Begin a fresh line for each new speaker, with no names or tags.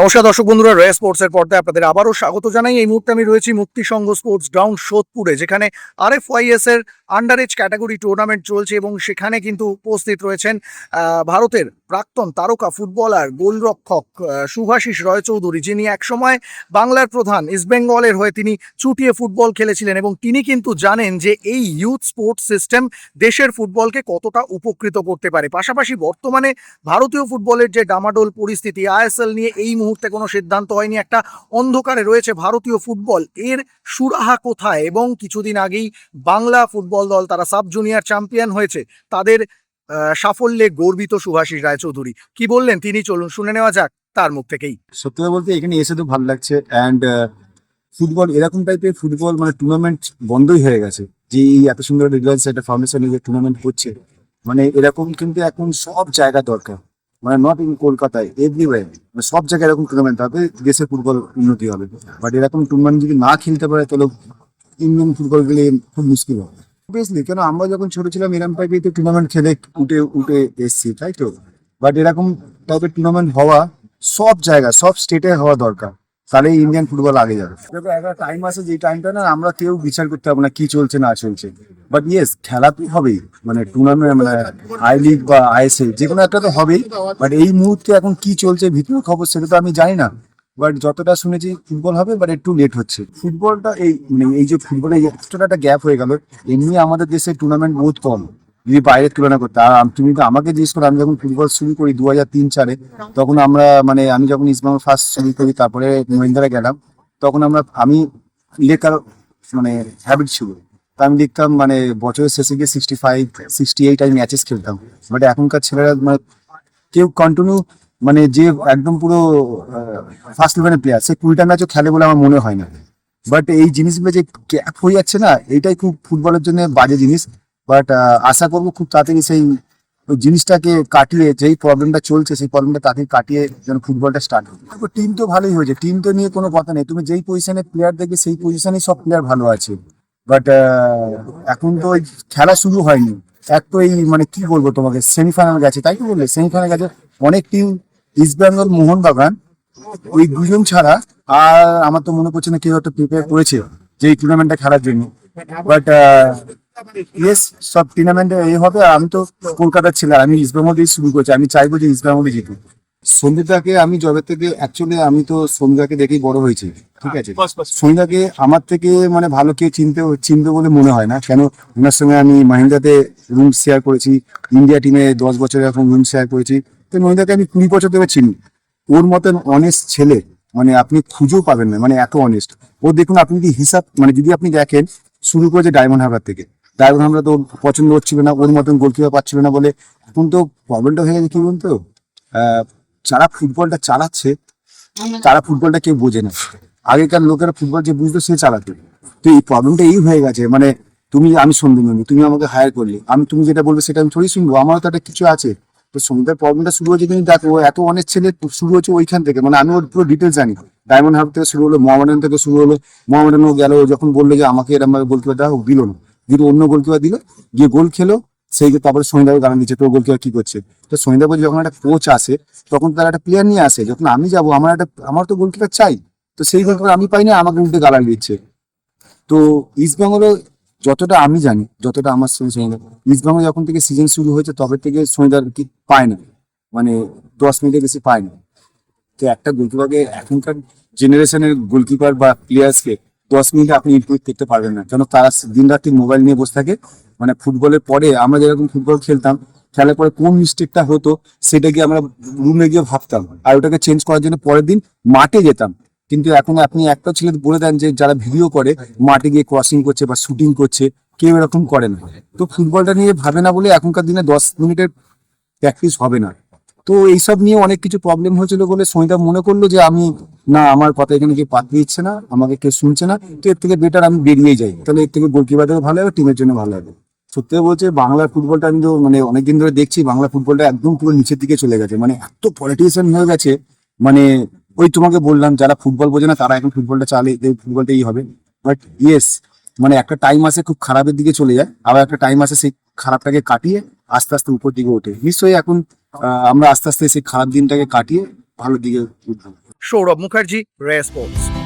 নমস্কার দর্শক বন্ধুরা রয়ে স্পোর্টস এর পর্দায় আপনাদের আবারও স্বাগত জানাই। এই মুহূর্তে আমি রয়েছি মুক্তি সংঘ স্পোর্টস গ্রাউন্ড সোদপুরে, যেখানে আর এফ এর আন্ডার এজ ক্যাটাগরি টুর্নামেন্ট চলছে এবং সেখানে কিন্তু উপস্থিত রয়েছেন ভারতের প্রাক্তন তারকা ফুটবলার গোলরক্ষক শুভাশিস রয়চৌধুরী, যিনি একসময় বাংলার প্রধান ইস্টবেঙ্গলের হয়ে তিনি চুটিয়ে ফুটবল খেলেছিলেন এবং তিনি কিন্তু জানেন যে এই ইউথ স্পোর্টস সিস্টেম দেশের ফুটবলকে কতটা উপকৃত করতে পারে। পাশাপাশি বর্তমানে ভারতীয় ফুটবলের যে ডামাডোল পরিস্থিতি আইএসএল নিয়ে এই মুহূর্তে কোনো সিদ্ধান্ত হয়নি। একটা অন্ধকারে রয়েছে ভারতীয় ফুটবল। এর সুরাহা কোথায়? এবং কিছুদিন আগেই বাংলা ফুটবল দল, তারা সাব জুনিয়র চ্যাম্পিয়ন হয়েছে, তাদের সাফল্যে গর্বিত সুভাষিস রায়চৌধুরী। কি বললেন তিনি? চলুন শুনে নেওয়া যাক তার মুখ থেকেই।
সত্যি কথা বলতে এখানে এসে তো ভালো লাগছে। অ্যান্ড ফুটবল এরকম টাইপের ফুটবল মানে টুর্নামেন্ট বন্ধই হয়ে গেছে, যে এত সুন্দর রেজাল্টস একটা ফাউন্ডেশন টুর্নামেন্ট করছে মানে এরকম কিন্তু এখন সব জায়গা দরকার। মানে নট ইন কলকাতায় এভরিওয়ে মানে সব জায়গায় এরকম টুর্নামেন্ট হবে, দেশের ফুটবল উন্নতি হবে। বাট এরকম টুর্নামেন্ট যদি না খেলতে পারে, তাহলে ইন্ডিয়ান ফুটবল গেলে খুব মুশকিল হবে। অবভিয়াসলি কেন আমরা যখন ছোট ছিলাম, এরম পাইপে তো টুর্নামেন্ট খেলে উঠে উঠে এসছি, তাই তো? বাট এরকম টাইপের টুর্নামেন্ট হওয়া সব জায়গা সব স্টেটে হওয়া দরকার। তাহলে ইন্ডিয়ান ফুটবল আগে যাবে। দেখো, একটা টাইম আছে যে টাইমটা না, আমরা কেউ বিচার করতে পারব না, কি চলছে, না চলছে। বাট ইয়েস খেলা তো হবেই মানে টুর্নামেন্ট মানে আই লিগ বা আইএসএল যে কোনো একটা তো হবেই। বাট এই মুহূর্তে এখন কি চলছে, ভিতরের খবর সেটা তো আমি জানি না। বাট যতটা শুনেছি ফুটবল হবে বাট একটু লেট হচ্ছে। ফুটবলটা এই মানে এই যে ফুটবলে এক্সট্রা একটা গ্যাপ হয়ে গেল, এমনি আমাদের দেশে টুর্নামেন্ট বহুত কম। যদি বাইরের তুলনা করতে তুমি তো আমাকে জিজ্ঞেস করো, আমি যখন ফুটবল শুরু করি দু হাজার তিন চারে তখন আমরা মানে আমি যখন ইসলাম ফার্স্ট শুরু করি, তারপরে মহিন্দ্রা গেলাম, তখন আমরা, আমি লেখার মানে হ্যাবিট ছিল। তা আমি দেখতাম মানে বছরের শেষে গিয়ে সিক্সটি ফাইভ সিক্সটি এইট আমি ম্যাচেস খেলতাম। বাট এখনকার ছেলেরা মানে কেউ কন্টিনিউ মানে যে একদম পুরো ফার্স্ট ইলেভেনের প্লেয়ার সে কুড়িটা ম্যাচও খেলে বলে আমার মনে হয় না। বাট এই জিনিসগুলো যে ক্যাপ হয়ে যাচ্ছে না, এটাই খুব ফুটবলের জন্য বাজে জিনিস। বাট আশা করব খুব তাড়াতাড়ি সেই জিনিসটাকে কাটিয়ে, যেই প্রবলেমটা চলছে, সেই প্রবলেমটা তাড়াতাড়ি কাটিয়ে যেন ফুটবলটা স্টার্ট হয় টিম তো ভালোই হয়েছে। টিম তো নিয়ে কোনো কথা নেই। তুমি যেই পজিশনে প্লেয়ার দেখবে, সেই পজিশনে সব প্লেয়ার ভালো আছে। বাট এখন তো ওই খেলা শুরু হয়নি। এক তো এই মানে কি বলব তোমাকে সেমিফাইনাল গেছে। তাই তো বললে সেমিফাইনাল গেছে। অনেক টিম ইস্ট বেঙ্গল মোহনবাগান ওই দুজন ছাড়া আর আমার তো মনে পড়ছে না কেউ একটা প্রিপেয়ার করেছে যে এই টুর্নামেন্টটা খেলার জন্য। বাট ইয়েস সব টুর্নামেন্টে এই হবে আর আমি তো কলকাতার ছেলে আমি ইস্ট বেঙ্গল শুরু করছি আমি চাইব যে ইস্ট বেঙ্গলে জিতুক। সন্ধ্যেটাকে আমি জবে থেকে অ্যাকচুয়ালি আমি তো সন্ধ্যাকে দেখেই বড় হয়েছি ঠিক আছে? সন্ধ্যাকে আমার থেকে মানে ভালো কেউ চিনতে চিনবে বলে মনে হয় না কেন ওনার সঙ্গে আমি মাহিন্দ্রাতে রুম শেয়ার করেছি ইন্ডিয়া টিমে দশ বছর এখন রুম শেয়ার করেছি তো মহিন্দ্রাকে আমি কুড়ি বছর ধরে চিনি। ওর মতন অনেস্ট ছেলে মানে আপনি খুঁজেও পাবেন না মানে এত অনেস্ট ও দেখুন আপনি যদি হিসাব মানে যদি আপনি দেখেন শুরু করেছে ডায়মন্ড হারবার থেকে। ডায়মন্ড হারবার তো পছন্দ হচ্ছিল না ওর মতন গোলকিপার পাচ্ছিল না বলে। এখন তো প্রবলেমটা হয়ে গেছে কি বলুন তো আহ, যারা ফুটবলটা চালাচ্ছে তারা ফুটবলটা কেউ বোঝে না। আগেকার লোকেরা ফুটবল যে বুঝতো সে চালাতো। তো এই প্রবলেমটা এই হয়ে গেছে মানে তুমি আমি সন্দেহ তুমি আমাকে হায়ার করলে। আমি তুমি যেটা বলবে সেটা আমি থোড়ি শুনব আমারও তো একটা কিছু আছে। তো সন্ধ্যার প্রবলেমটা শুরু হয়েছে তুমি দেখো এত অনেক ছেলে শুরু হচ্ছে ওইখান থেকে। মানে আমি ওর পুরো ডিটেলস জানি। ডায়মন্ড হাব থেকে শুরু হলো মোহামেডান থেকে শুরু হলো। মোহামেডানও গেল যখন বলল যে আমাকে এরকম দাও ও দিল না। দিল অন্য গোলকিপার দিল, গিয়ে গোল খেলো, সেই তারপরে সন্ধ্যাকে গান দিচ্ছে, তোর গোলকিপার কি করছে? তো বলছে যখন একটা কোচ আসে, তখন তারা একটা প্লেয়ার নিয়ে আসে, যখন আমি যাব, আমার একটা, আমার তো গোলকিপার চাই, তো সেই গোলকিপার আমি পাই না আমাকে উল্টে গালাল দিচ্ছে। তো ইস্ট বেঙ্গলও যতটা আমি জানি, যতটা আমার সঙ্গে ইস্ট বেঙ্গল যখন থেকে সিজন শুরু হয়েছে, তবে থেকে সন্ধ্যার কি পায় না মানে দশ মিনিটের বেশি পায় না। তো একটা গোলকিপারকে এখনকার জেনারেশনের গোলকিপার বা প্লেয়ার্সকে দশ মিনিটে আপনি ইমপ্রুভ করতে পারবেন না। কেন তারা দিন রাত্রি মোবাইল নিয়ে বসে থাকে। মানে ফুটবলের পরে আমরা যেরকম ফুটবল খেলতাম, খেলার পরে কোন মিস্টেকটা হতো, সেটা গিয়ে আমরা রুমে গিয়ে ভাবতাম। আর ওটাকে চেঞ্জ করার জন্য পরের দিন মাঠে যেতাম। কিন্তু এখন আপনি একটা ছেলে বলে দেন যে, যারা ভিডিও করে, মাঠে গিয়ে ক্রসিং করছে বা শুটিং করছে, কেউ এরকম করে না। তো ফুটবলটা নিয়ে ভাবে না বলে এখনকার দিনে দশ মিনিটের প্র্যাকটিস হবে না। তো এইসব নিয়ে অনেক কিছু প্রবলেম হয়েছিল বলে সমিতা মনে করল যে আমি, না, আমার কথা এখানে কেউ পাত্র দিচ্ছে না, আমাকে কেউ শুনছে না, তো এর থেকে বেটার আমি বেরিয়ে যাই। তাহলে এর থেকে গোলকিপারও ভালো হবে টিমের জন্য ভালো হবে। সত্যি বলছে বাংলার ফুটবলটা আমি তো মানে অনেকদিন ধরে দেখছি, বাংলা ফুটবলটা একদম পুরো নিচের দিকে চলে গেছে। মানে এত পলিটিশিয়ান হয়ে গেছে মানে ওই তোমাকে বললাম, যারা ফুটবল বোঝে না, তারা এখন ফুটবলটা চালে ফুটবলটা এই হবে। বাট ইয়েস মানে একটা টাইম আসে খুব খারাপের দিকে চলে যায়, আবার একটা টাইম আসে সেই খারাপটাকে কাটিয়ে আস্তে আস্তে উপর দিকে ওঠে। নিশ্চয়ই এখন আমরা আস্তে আস্তে সেই খারাপ দিনটাকে কাটিয়ে ভালো দিকে
সৌরভ মুখার্জি রে স্পোর্টস